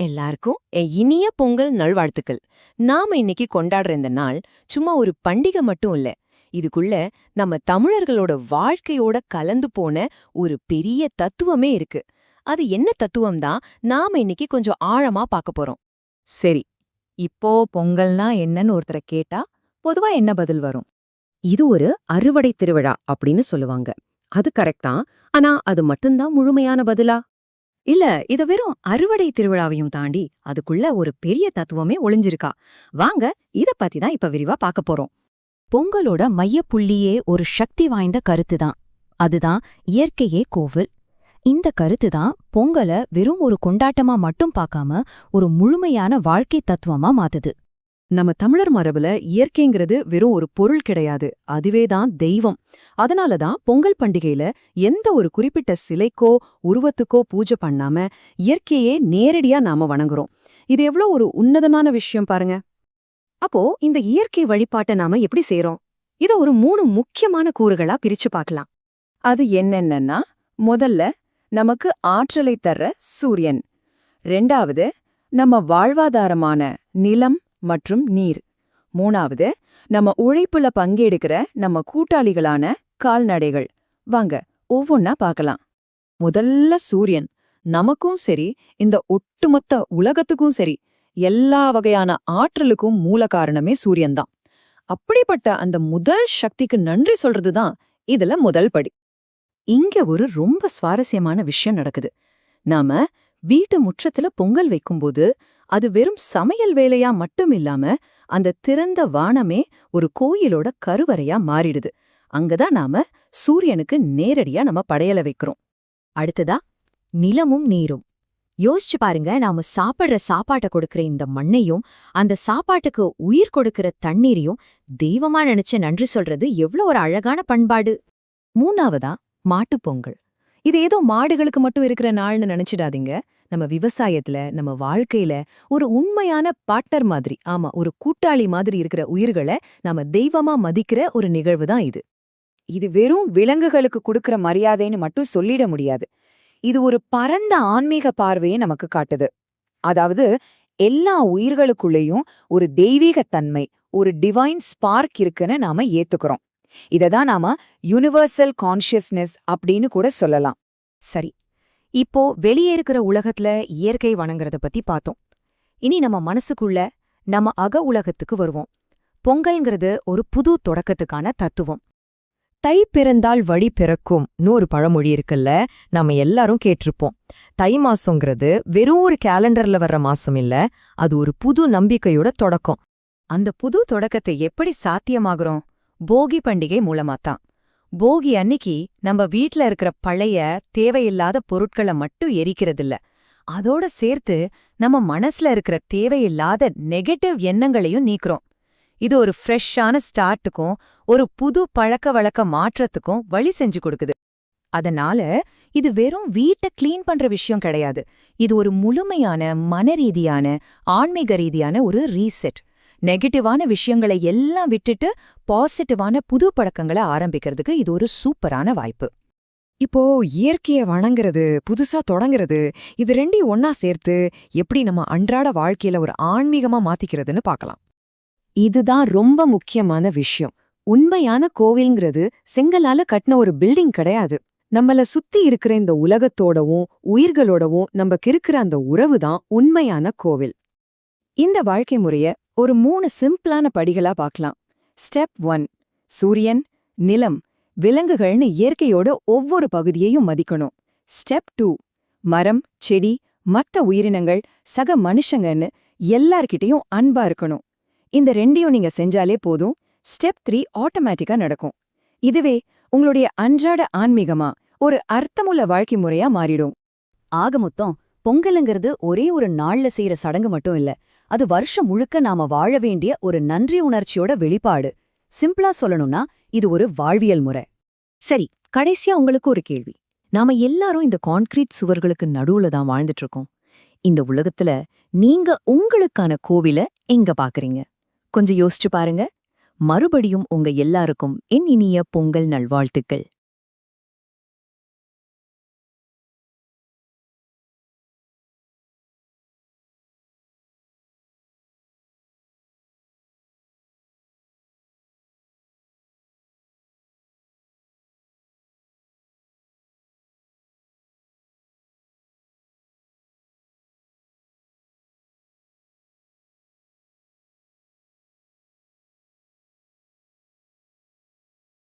எல்லாருக்கும் என் இனிய பொங்கல் நல்வாழ்த்துக்கள். நாம இன்னைக்கு கொண்டாடுற இந்த நாள் சும்மா ஒரு பண்டிகை மட்டும் இல்ல. இதுக்குள்ள நம்ம தமிழர்களோட வாழ்க்கையோட கலந்து போன ஒரு பெரிய தத்துவமே இருக்கு. அது என்ன தத்துவம் தான் நாம இன்னைக்கு கொஞ்சம் ஆழமா பார்க்க போறோம். சரி இப்போ பொங்கல்னா என்னன்னு ஒருத்தரை கேட்டா பொதுவா என்ன பதில் வரும்? இது ஒரு அறுவடை திருவிழா அப்படின்னு சொல்லுவாங்க. அது கரெக்ட் தான் ஆனா அது மட்டும்தான் முழுமையான பதிலா? இல்ல இத வெறும் அறுவடை திருவிழாவையும் தாண்டி அதுக்குள்ள ஒரு பெரிய தத்துவமே ஒளிஞ்சிருக்கா. வாங்க இத பத்தி தான் இப்ப விரிவா பார்க்க போறோம். பொங்கலோட மையப்புள்ளியே ஒரு சக்தி வாய்ந்த கருத்து தான். அதுதான் இயற்கையே கோவில். இந்த கருத்து தான் பொங்கலை வெறும் ஒரு கொண்டாட்டமா மட்டும் பார்க்காம ஒரு முழுமையான வாழ்க்கை தத்துவமா மாத்துது. நம்ம தமிழர் மரபுல இயற்கைங்கிறது வெறும் ஒரு பொருள் கிடையாது. அதுவே தான் தெய்வம். அதனால தான் பொங்கல் பண்டிகையில எந்த ஒரு குறிப்பிட்ட சிலைக்கோ உருவத்துக்கோ பூஜை பண்ணாம இயற்கையே நேரடியா நாம வணங்குறோம். இது எவ்ளோ ஒரு உன்னதமான விஷயம் பாருங்க. அப்போ இந்த இயற்கை வழிபாட்டை நாம எப்படி செய்றோம்? இத ஒரு மூணு முக்கியமான கூறுகளா பிரிச்சு பார்க்கலாம். அது என்னென்னன்னா முதல்ல நமக்கு ஆற்றலை தர்ற சூரியன். ரெண்டாவது நம்ம வாழ்வாதாரமான நிலம் மற்றும் நீர். மூணாவது நம்ம உழைப்புல பங்கெடுக்கிற நம்ம கூட்டாளிகளான கால்நடைகள். வாங்க ஒவ்வொன்னா பார்க்கலாம். முதல்ல சூரியன். நமக்கும் சரி இந்த ஒட்டுமொத்த உலகத்துக்கும் சரி எல்லா வகையான ஆற்றலுக்கும் மூல காரணமே சூரியன்தான். அப்படிப்பட்ட அந்த முதல் சக்திக்கு நன்றி சொல்றதுதான் இதுல முதல் படி. இங்க ஒரு ரொம்ப சுவாரஸ்யமான விஷயம் நடக்குது. நாம வீட்டு முற்றத்துல பொங்கல் வைக்கும்போது அது வெறும் சமையல் வேலையா மட்டும் இல்லாம அந்த திறந்த வானமே ஒரு கோயிலோட கருவறையா மாறிடுது. அங்கதான் நாம சூரியனுக்கு நேரடியா நம்ம படையல வைக்கிறோம். அடுத்ததா நிலமும் நீரும். யோசிச்சு பாருங்க நாம சாப்பிடுற சாப்பாட்டை கொடுக்கிற இந்த மண்ணையும் அந்த சாப்பாட்டுக்கு உயிர் கொடுக்கிற தண்ணீரையும் தெய்வமா நினைச்சு நன்றி சொல்றது எவ்ளோ ஒரு அழகான பண்பாடு. மூணாவதா மாட்டுப் பொங்கல். இது ஏதோ மாடுகளுக்கு மட்டும் இருக்கிற நாள்னு நினைச்சிடாதீங்க. நம்ம விவசாயத்துல நம்ம வாழ்க்கையில ஒரு உண்மையான பார்ட்னர் மாதிரி ஆமா ஒரு கூட்டாளி மாதிரி இருக்கிற உயிர்களை நாம தெய்வமா மதிக்கிற ஒரு நிகழ்வு தான் இது. இது வெறும் விலங்குகளுக்கு கொடுக்கிற மரியாதைன்னு மட்டும் சொல்லிட முடியாது. இது ஒரு பரந்த ஆன்மீக பார்வையை நமக்கு காட்டுது. அதாவது எல்லா உயிர்களுக்குள்ளேயும் ஒரு தெய்வீகத்தன்மை ஒரு டிவைன் ஸ்பார்க் இருக்குன்னு நாம ஏத்துக்கிறோம். இததான் நாம யுனிவர்சல் கான்ஷியஸ்னஸ் அப்படின்னு கூட சொல்லலாம். சரி இப்போ வெளியே இருக்கிற உலகத்துல இயற்கை வணங்குறத பத்தி பார்த்தோம். இனி நம்ம மனசுக்குள்ள நம்ம அக உலகத்துக்கு வருவோம். பொங்கல்ங்கிறது ஒரு புது தொடக்கத்துக்கான தத்துவம். தை பிறந்தால் வழி பிறக்கும்னு ஒரு பழமொழி இருக்குல்ல நம்ம எல்லாரும் கேட்டிருப்போம். தை மாசங்கிறது வெறும் ஒரு கேலண்டர்ல வர்ற மாசம் இல்ல அது ஒரு புது நம்பிக்கையோட தொடக்கம். அந்த புது தொடக்கத்தை எப்படி சாத்தியமாகறோம்? போகி பண்டிகை மூலமாத்தான். போகி அன்னிக்கு நம்ம வீட்ல இருக்கிற பழைய தேவையில்லாத பொருட்களை மட்டும் எரிக்கிறதில்ல. அதோட சேர்த்து நம்ம மனசுல இருக்கிற தேவையில்லாத நெகட்டிவ் எண்ணங்களையும் நீக்குறோம். இது ஒரு ஃப்ரெஷ்ஷான ஸ்டார்ட்டுக்கும் ஒரு புது பழக்க வழக்க மாற்றத்துக்கும் வழி செஞ்சு கொடுக்குது. அதனால இது வெறும் வீட்டை கிளீன் பண்ற விஷயம் கிடையாது. இது ஒரு முழுமையான மனரீதியான ஆன்மீக ரீதியான ஒரு ரீசெட் நெகட்டிவான விஷயங்களை எல்லாம் விட்டுட்டு பாசிட்டிவான புது பழக்கங்களை ஆரம்பிக்கிறதுக்கு இது ஒரு சூப்பரான வாய்ப்பு. இப்போ இயற்கையை வணங்குறது புதுசா தொடங்குறது இது ரெண்டையும் ஒன்னா சேர்த்து எப்படி நம்ம அன்றாட வாழ்க்கையில ஒரு ஆன்மீகமா மாத்திக்கிறதுன்னு பார்க்கலாம். இதுதான் ரொம்ப முக்கியமான விஷயம். உண்மையான கோவில்ங்கிறது செங்கலால கட்டின ஒரு பில்டிங் கிடையாது. நம்மள சுத்தி இருக்கிற இந்த உலகத்தோடவும் உயிர்களோடவும் நமக்கு இருக்கிற அந்த உறவு தான் உண்மையான கோவில். இந்த வாழ்க்கை முறைய ஒரு மூணு சிம்பிளான படிகளா பார்க்கலாம் ஸ்டெப் ஒன் சூரியன் நிலம் விலங்குகள்னு இயற்கையோட ஒவ்வொரு பகுதியையும் மதிக்கணும். ஸ்டெப் டூ மரம் செடி மத்த உயிரினங்கள் சக மனுஷங்கன்னு எல்லார்கிட்டயும் அன்பா இருக்கணும். இந்த ரெண்டையும் நீங்க செஞ்சாலே போதும். ஸ்டெப் த்ரீ ஆட்டோமேட்டிக்கா நடக்கும். இதுவே உங்களுடைய அன்றாட ஆன்மீகமா ஒரு அர்த்தமுள்ள வாழ்க்கை முறையா மாறிடும். ஆக மொத்தம் பொங்கலுங்கிறது ஒரே ஒரு நாள்ல செய்யற சடங்கு மட்டும் இல்ல. அது வருஷம் முழுக்க நாம வாழ வேண்டிய ஒரு நன்றி உணர்ச்சியோட வெளிப்பாடு. சிம்பிளா சொல்லணும்னா இது ஒரு வாழ்வியல் முறை. சரி கடைசியா உங்களுக்கு ஒரு கேள்வி. நாம எல்லாரும் இந்த கான்கிரீட் சுவர்களுக்கு நடுவுல தான் வாழ்ந்துட்டு இருக்கோம். இந்த உலகத்துல நீங்க உங்களுக்கான கோவில எங்க பாக்குறீங்க? கொஞ்சம் யோசிச்சு பாருங்க. மறுபடியும் உங்க எல்லாருக்கும் என் இனிய பொங்கல் நல்வாழ்த்துக்கள்.